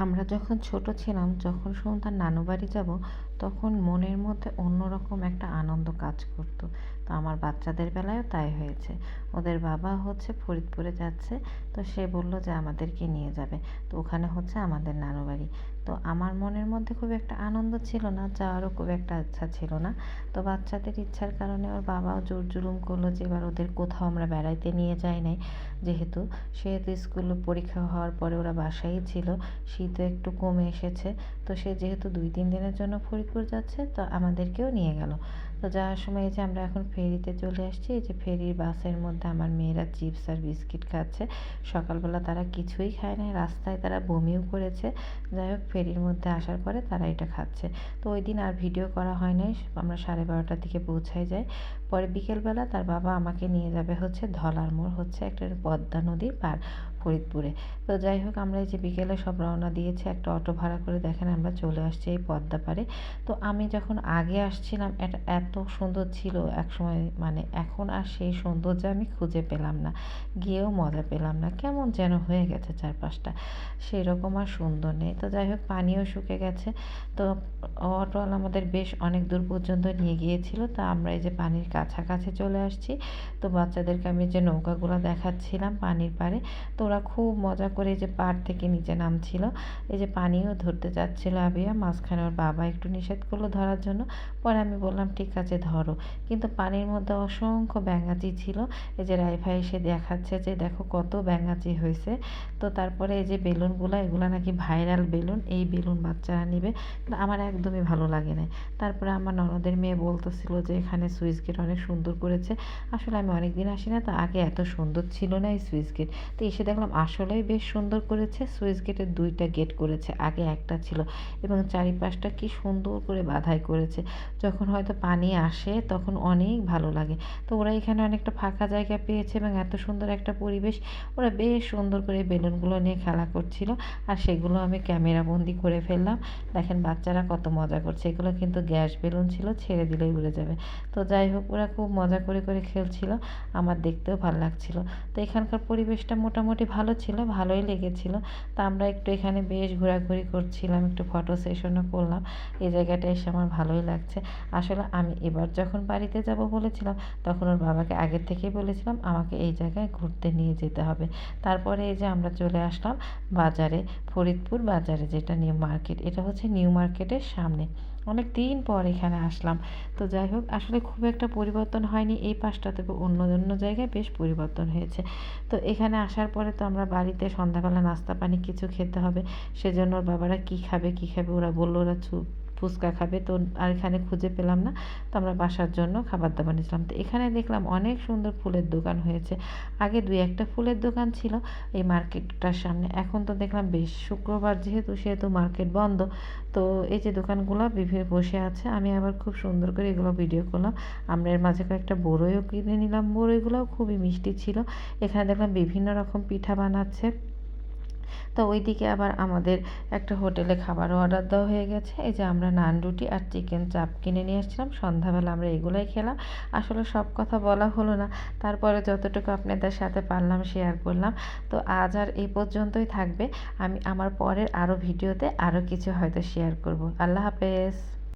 আমরা যখন ছোট ছিলাম যখন শুনতাম নানু বাড়ি যাব তখন মনের মধ্যে অন্যরকম একটা আনন্দ কাজ করতো। তো আমার বাচ্চাদের বেলায়ও তাই হয়েছে। ওদের বাবা হচ্ছে ফরিদপুরে যাচ্ছে, তো সে বলল যে আমাদেরকে নিয়ে যাবে। তো ওখানে হচ্ছে আমাদের নানু বাড়ি। তো আমার মনের মধ্যে খুব একটা আনন্দ ছিল না, যাওয়ারও খুব একটা ইচ্ছা ছিল না। তো বাচ্চাদের ইচ্ছার কারণে ওর বাবাও জোর জুলুম করল যে এবার ওদের কোথাও আমরা বেড়াইতে নিয়ে যাই নাই। যেহেতু সেহেতু স্কুলে পরীক্ষা হওয়ার পরে ওরা বাসায়ই ছিল, শীতও একটু কমে এসেছে। তো সে যেহেতু দুই, তিন দিনের জন্য ফরিদপুর যাচ্ছে, তো আমাদেরকেও নিয়ে গেল। তো যাওয়ার সময় এই যে আমরা এখন ফেরিতে চলে আসছি, এই যে ফেরির বাসের মধ্যে আমার মেয়েরা চিপস আর বিস্কিট খাচ্ছে। সকালবেলা তারা কিছুই খায় নাই রাস্তায় তারা বমিও করেছে। যাই হোক, ফেরির মধ্যে আসার পরে তারা এটা খাচ্ছে। তো ওই দিন আর ভিডিও করা হয় নাই, আমরা সাড়ে বারোটার দিকে পৌঁছাই যাই। পরে বিকেলবেলা তার বাবা আমাকে নিয়ে যাবে হচ্ছে ধলার মোড়, হচ্ছে একটা পদ্মা নদীর পার ফরিদপুরে। তো যাই হোক, আমরা এই যে বিকেলে সব রওনা দিয়েছি, একটা অটো ভাড়া করে দেখেন আমরা চলে আসছি এই পদ্মা পারে তো আমি যখন আগে আসছিলাম, এটা এত সুন্দর ছিল এক সময় মানে এখন আর সেই সৌন্দর্য আমি খুঁজে পেলাম না, গিয়েও মজা পেলাম না, কেমন যেন হয়ে গেছে চারপাশটা সেই রকম আর সুন্দর নেই। তো যাই হোক, পানিও শুকে গেছে। তো অটোওয়ালা আমাদের বেশ অনেক দূর পর্যন্ত নিয়ে গিয়েছিল, তা আমরা এই যে পানির কাছাকাছি চলে আসছি। তো বাচ্চাদেরকে আমি যে নৌকাগুলো দেখাচ্ছিলাম পানির পাড়ে, তো ওরা খুব মজা করে যে পাড় থেকে নিচে নামছিল। এই যে পানিও ধরতে চাচ্ছিল আবিয়া, মাঝখানে ওর বাবা একটু নিষেধ করল ধরার জন্য। পরে আমি বললাম, ঠিক আছে, ধরো। কিন্তু পানির মধ্যে অসংখ্য ব্যাঙাচি ছিল। এই যে রাইফাই এসে দেখাচ্ছে যে, দেখো কত ব্যাঙাচি হয়েছে। তো তারপরে এই যে বেলুনগুলো, এগুলো নাকি ভাইরাল বেলুন। এই বেলুন বাচ্চারা নিবে। আমার একদমই ভালো লাগে না। তারপরে আমার ননদের মেয়ে বলতেছিল যে, এখানে সুইচ গেট অনেক সুন্দর করেছে। আসলে আমি অনেক দিন আসি না তো আগে এত সুন্দর ছিল না এই সুইচ গেট। তো এসে দেখলাম আসলেই বেশ সুন্দর করেছে। সুইচ গেটের দুইটা গেট করেছে, আগে একটা ছিল এবং চারিপাশটা কি সুন্দর করে বাধাই করেছে। যখন হয়তো পানি আসে তখন অনেক ভালো লাগে। তো ওরা এখানে অনেকটা ফাঁকা জায়গা পেয়েছে এবং এত সুন্দর একটা পরিবেশ। ওরা বেশ সুন্দর করে বেলুনগুলো নিয়ে খেলা করছিল আর সেগুলো আমি ক্যামেরা বন্দি করে ফেললাম। দেখেন বাচ্চারা কত মজা করছে। এগুলো কিন্তু গ্যাস বেলুন ছিল, ছেড়ে দিলেই উড়ে যাবে। তো যাই হোক, ওরা খুব মজা করে করে খেলছিল। আমার দেখতেও ভালো লাগছিল। তো এখানকার পরিবেশটা মোটামুটি ভালো ছিল, ভালোই লেগেছিল। তা আমরা একটু এখানে বেশ ঘোরাঘুরি করছিলাম, একটু ফটো সেশনও করলাম। এই জায়গাটা এসে আমার ভালোই লাগছে। আসলে আমি এবার যখন বাড়িতে যাব বলেছিলাম, তখন ওর বাবাকে আগের থেকেই বলেছিলাম, আমাকে এই জায়গায় ঘুরতে নিয়ে যেতে হবে। তারপরে এই যে আমরা চলে আসলাম বাজারে, ফরিদপুর বাজারে, যেটা নিউ মার্কেট। এটা হচ্ছে নিউ মার্কেটের সামনে। অনেক দিন পর এখানে আসলাম। তো যাই হোক, আসলে খুব একটা পরিবর্তন হয়নি। এই পাশটা থেকে অন্য অন্য জায়গায় বেশ পরিবর্তন হয়েছে। তো এখানে আসার পরে তো আমরা বাড়িতে সন্ধ্যাবেলা নাস্তা পানি কিছু খেতে হবে। সেজন্য বাবারা কি খাবে কি খাবে? ওরা বলল, ওরা ফুচকা খাবে, তো আর এখানে খুঁজে পেলাম না। তো আমরা বাসার জন্য খাবার দাবার নিয়েছিলাম। তো এখানে দেখলাম অনেক সুন্দর ফুলের দোকান হয়েছে। আগে দুই একটা ফুলের দোকান ছিল এই মার্কেটটার সামনে। এখন তো দেখলাম বেশ, শুক্রবার যেহেতু, সেহেতু মার্কেট বন্ধ। তো এই যে দোকানগুলো বিভিন্ন বসে আছে। আমি আবার খুব সুন্দর করে এগুলো ভিডিও করলাম। আমরা এর মাঝে কয়েকটা বড়ইও কিনে নিলাম। বড়ইগুলোও খুবই মিষ্টি ছিল। এখানে দেখলাম বিভিন্ন রকম পিঠা বানাচ্ছে। তো ওইদিকে আবার আমাদের একটা হোটেলে খাবারও অর্ডার দেওয়া হয়ে গেছে। এই যে আমরা নান রুটি আর চিকেন চাপ কিনে নিয়ে এসেছিলাম সন্ধ্যাবেলা আমরা এগুলোই খেলাম। আসলে সব কথা বলা হলো না। তারপরে যতটুকু আপনাদের সাথে পারলাম শেয়ার করলাম। তো আজ আর এই পর্যন্তই থাকবে। আমি আমার পরের আরও ভিডিওতে আরও কিছু হয়তো শেয়ার করব। আল্লাহ হাফেজ।